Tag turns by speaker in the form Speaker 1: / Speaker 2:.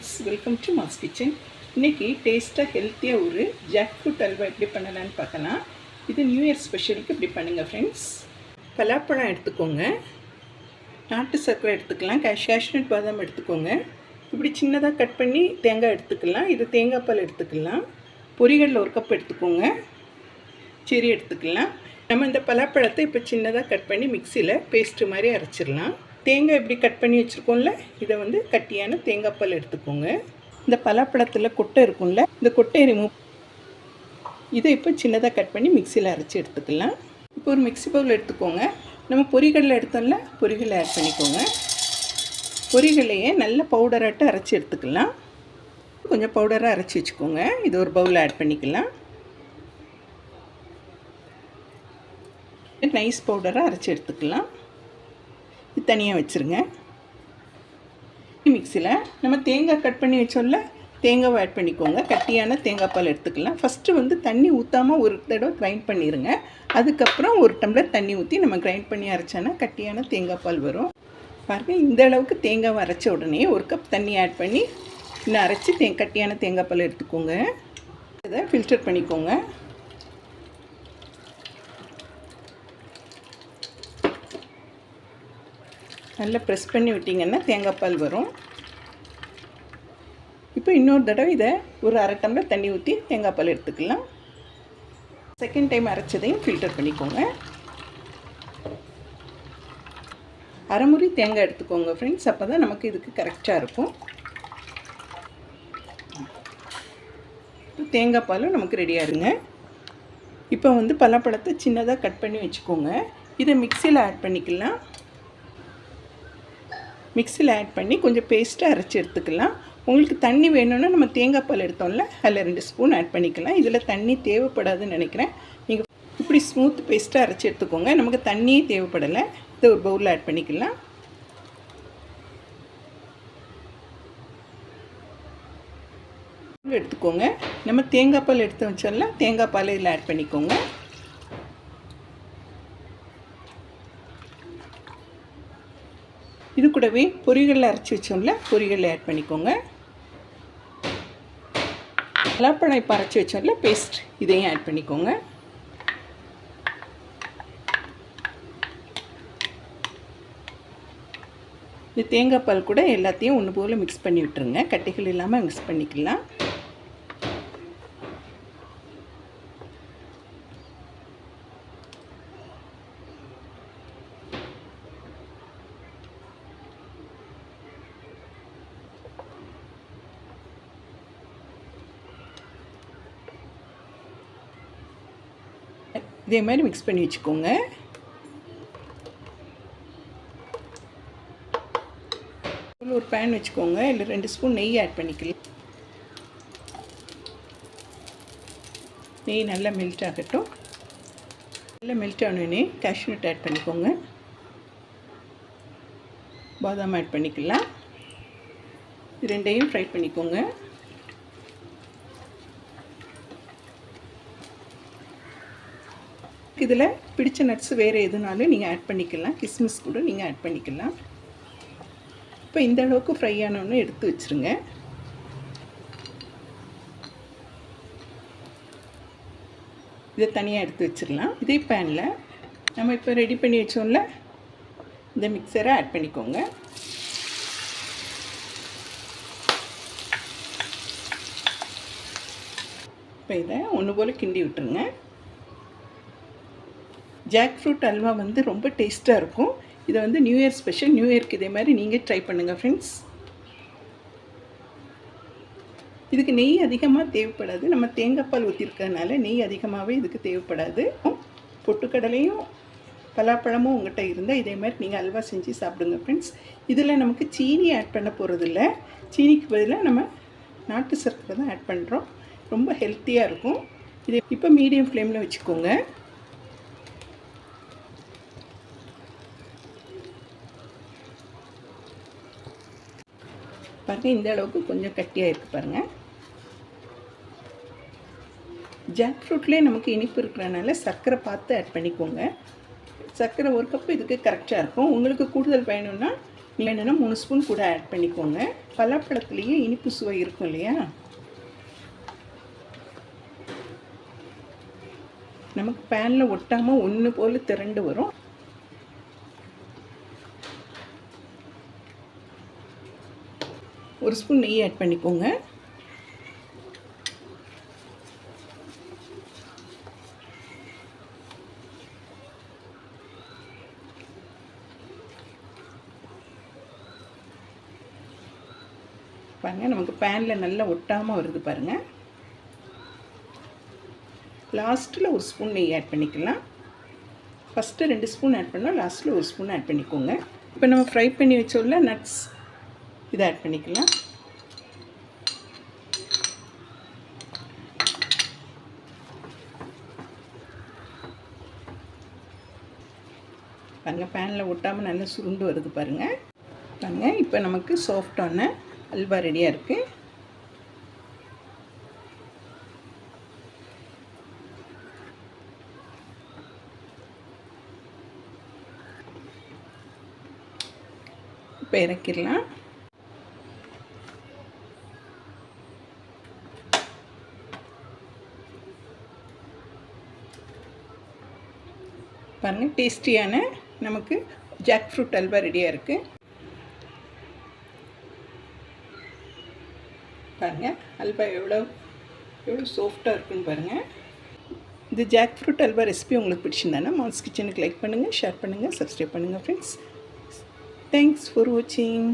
Speaker 1: Friends welcome to mass kitchen. இன்றைக்கி டேஸ்ட்டாக ஹெல்த்தியாக ஒரு ஜாக் ஃப்ரூட் அல்வா எப்படி பண்ணலான்னு பார்க்கலாம். இது நியூ இயர் ஸ்பெஷலுக்கு இப்படி பண்ணுங்கள் ஃப்ரெண்ட்ஸ். பலாப்பழம் எடுத்துக்கோங்க. நாட்டு சர்க்கரை எடுத்துக்கலாம். கேஷ் கேஷ்நட் பாதாம் எடுத்துக்கோங்க. இப்படி சின்னதாக கட் பண்ணி தேங்காய் எடுத்துக்கலாம். இது தேங்காய் பால் எடுத்துக்கலாம். பொரிகளில் ஒரு கப் எடுத்துக்கோங்க. செரி எடுத்துக்கலாம். நம்ம இந்த பலாப்பழத்தை இப்போ சின்னதாக கட் பண்ணி மிக்சியில் பேஸ்ட்டு மாதிரி அரைச்சிடலாம். தேங்காய் எப்படி கட் பண்ணி வச்சுருக்கோம்ல இதை வந்து கட்டியான தேங்காய் பால் எடுத்துக்கோங்க. இந்த பலாப்பழத்தில் கொட்டை இருக்கும்ல இந்த கொட்டையை ரிமூவ் இதை இப்போ சின்னதாக கட் பண்ணி மிக்சியில் அரைச்சி எடுத்துக்கலாம். இப்போ ஒரு மிக்ஸி பவுல் எடுத்துக்கோங்க. நம்ம பொரிகளில் எடுத்தோம்ல பொரிகளை ஆட் பண்ணிக்கோங்க. பொரிகளையே நல்ல பவுடராட்டு அரைச்சி எடுத்துக்கலாம். கொஞ்சம் பவுடராக அரைச்சி வச்சுக்கோங்க. இது ஒரு பவுலில் ஆட் பண்ணிக்கலாம். நைஸ் பவுடராக அரைச்சி எடுத்துக்கலாம். இது தனியாக வச்சுருங்க. மிக்சியில் நம்ம தேங்காய் கட் பண்ணி வச்சோம்ல தேங்காவை ஆட் பண்ணிக்கோங்க. கட்டியான தேங்காய் பால் எடுத்துக்கலாம். ஃபஸ்ட்டு வந்து தண்ணி ஊற்றாமல் ஒரு தடவை கிரைண்ட் பண்ணிடுங்க அதுக்கப்புறம் ஒரு டம்ளர் தண்ணி ஊற்றி நம்ம கிரைண்ட் பண்ணி அரைச்சோன்னா கட்டியான தேங்காய் பால் வரும். பாருங்கள் இந்த அளவுக்கு தேங்காவை அரைச்ச உடனே ஒரு கப் தண்ணி ஆட் பண்ணி இன்னும் அரைச்சி தே கட்டியான தேங்காய் பால் எடுத்துக்கோங்க. இதை ஃபில்டர் பண்ணிக்கோங்க. நல்லா ப்ரெஸ் பண்ணி விட்டிங்கன்னா தேங்காய் பால் வரும். இப்போ இன்னொரு தடவை இதை ஒரு அரை டம்ளர் தண்ணி ஊற்றி தேங்காய் பால் எடுத்துக்கலாம். செகண்ட் டைம் அரைச்சதையும் ஃபில்டர் பண்ணிக்கோங்க. அரைமுறி தேங்காய் எடுத்துக்கோங்க ஃப்ரெண்ட்ஸ் அப்போ தான் நமக்கு இதுக்கு கரெக்டாக இருக்கும். தேங்காய் பாலும் நமக்கு ரெடியாக இருங்க. இப்போ வந்து பலாப்பழத்தை சின்னதாக கட் பண்ணி வச்சுக்கோங்க. இதை மிக்சியில் ஆட் பண்ணிக்கலாம். மிக்சியில் ஆட் பண்ணி கொஞ்சம் பேஸ்ட்டாக அரைச்சி எடுத்துக்கலாம். உங்களுக்கு தண்ணி வேணும்னா நம்ம தேங்காய் பால் எடுத்தோம்ல அதில் ரெண்டு ஸ்பூன் ஆட் பண்ணிக்கலாம். இதில் தண்ணி தேவைப்படாதுன்னு நினைக்கிறேன். நீங்கள் இப்படி ஸ்மூத் பேஸ்ட்டாக அரைச்சி எடுத்துக்கோங்க. நமக்கு தண்ணியே தேவைப்படலை. இதை ஒரு பவுலில் ஆட் பண்ணிக்கலாம். எடுத்துக்கோங்க. நம்ம தேங்காய் பால் எடுத்து வச்சோம்ல தேங்காய் பால் இதில் ஆட் பண்ணிக்கோங்க. இது கூடவே பொரிகளில் அரைச்சி வச்சோம்ல பொரிகளில் ஆட் பண்ணிக்கோங்க. பலாப்பழம் இப்போ அரைச்சி வச்சோம்ல பேஸ்ட் இதையும் ஆட் பண்ணிக்கோங்க. இது தேங்காய் பால் கூட எல்லாத்தையும் ஒன்று போல் மிக்ஸ் பண்ணி விட்டுருங்க. கட்டிகள் இல்லாமல் மிக்ஸ் பண்ணிக்கலாம். இதே மாதிரி மிக்ஸ் பண்ணி வச்சுக்கோங்க. ஒரு பேன் வச்சுக்கோங்க. இல்லை ரெண்டு ஸ்பூன் நெய் ஆட் பண்ணிக்கலாம். நெய் நல்லா மெல்ட் ஆகட்டும். நல்லா மெல்ட் ஆனோடனே கேஷ்நட் ஆட் பண்ணிக்கோங்க. பாதாம் ஆட் பண்ணிக்கலாம். ரெண்டையும் ஃப்ரை பண்ணிக்கோங்க. இதில் பிடிச்ச நட்ஸ் வேறு எதுனாலும் நீங்கள் ஆட் பண்ணிக்கலாம். கிஸ்மிஸ் கூட நீங்கள் ஆட் பண்ணிக்கலாம். இப்போ இந்த அளவுக்கு ஃப்ரை ஆனோன்னு எடுத்து வச்சுருங்க. இதை தனியாக எடுத்து வச்சிடலாம். இதே பேனில் நம்ம இப்போ ரெடி பண்ணி வச்சோம்ல இந்த மிக்சரை ஆட் பண்ணிக்கோங்க. இப்போ இதை ஒன்று போல் கிண்டி விட்டுருங்க. ஜாக் ஃப்ரூட் அல்வா வந்து ரொம்ப டேஸ்ட்டாக இருக்கும். இதை வந்து நியூ இயர் ஸ்பெஷல் நியூ இயர்க்கு இதே மாதிரி நீங்கள் ட்ரை பண்ணுங்கள் ஃப்ரெண்ட்ஸ் இதுக்கு நெய் அதிகமாக தேவைப்படாது. நம்ம தேங்காய் பால் ஊற்றிருக்கறனால நெய் அதிகமாகவே இதுக்கு தேவைப்படாது. பொட்டுக்கடலையும் பலாப்பழமும் உங்கள்கிட்ட இருந்தால் இதே மாதிரி நீங்கள் அல்வா செஞ்சு சாப்பிடுங்க ஃப்ரெண்ட்ஸ் இதில் நமக்கு சீனி ஆட் பண்ண போகிறதில்ல சீனிக்கு பதிலாக நம்ம நாட்டு சர்க்கரை தான் ஆட் பண்ணுறோம் ரொம்ப ஹெல்த்தியாக இருக்கும். இது இப்போ மீடியம் ஃப்ளேமில் வச்சுக்கோங்க. பாருங்கள் இந்த அளவுக்கு கொஞ்சம் கட்டியாக இருக்குது பாருங்கள் ஜாக் ஃப்ரூட்லேயே நமக்கு இனிப்பு இருக்கிறனால சர்க்கரை பார்த்து ஆட் பண்ணிக்கோங்க. சர்க்கரை ஒரு கப்பு இதுக்கு கரெக்டாக இருக்கும். உங்களுக்கு கூடுதல் வேணும்னா நீங்கள் என்னென்னா மூணு ஸ்பூன் கூட ஆட் பண்ணிக்கோங்க. பலாப்பழத்துலேயே இனிப்பு சுவை இருக்கும் இல்லையா? நமக்கு பேனில் ஒட்டாமல் ஒன்று போல் திரண்டு வரும். ஒரு ஸ்பூன் நெய் ஆட் பண்ணிக்கோங்க. பாருங்கள் நமக்கு பேனில் நல்லா ஒட்டாமல் வருது பாருங்கள் லாஸ்ட்டில் ஒரு ஸ்பூன் நெய் ஆட் பண்ணிக்கலாம். ஃபஸ்ட்டு ரெண்டு ஸ்பூன் ஆட் பண்ணால் லாஸ்ட்டில் ஒரு ஸ்பூன் ஆட் பண்ணிக்கோங்க. இப்போ நம்ம ஃப்ரை பண்ணி வச்சோம்ல நட்ஸ் இதை ஆட் பண்ணிக்கலாம். பாருங்கள் பேனில் ஒட்டாமல் நல்லா சுருண்டு வருது பாருங்கள் பாருங்கள் இப்போ நமக்கு சாஃப்டான அல்வா ரெடியாக இருக்குது இப்போ இறக்கிடலாம். பாருங்கள் டேஸ்டியான நமக்கு ஜாக் ஃப்ரூட் அல்வா ரெடியாக இருக்குது பாருங்கள் அல்வா எவ்வளோ எவ்வளோ சாஃப்டாக இருக்குன்னு பாருங்கள் இந்த ஜாக் ஃப்ரூட் அல்வா ரெசிபி உங்களுக்கு பிடிச்சிருந்தானா மால்ஸ் கிச்சனுக்கு லைக் பண்ணுங்கள் ஷேர் பண்ணுங்கள் சப்ஸ்கிரைப் பண்ணுங்கள் ஃப்ரெண்ட்ஸ் தேங்க்ஸ் ஃபார் வாட்சிங்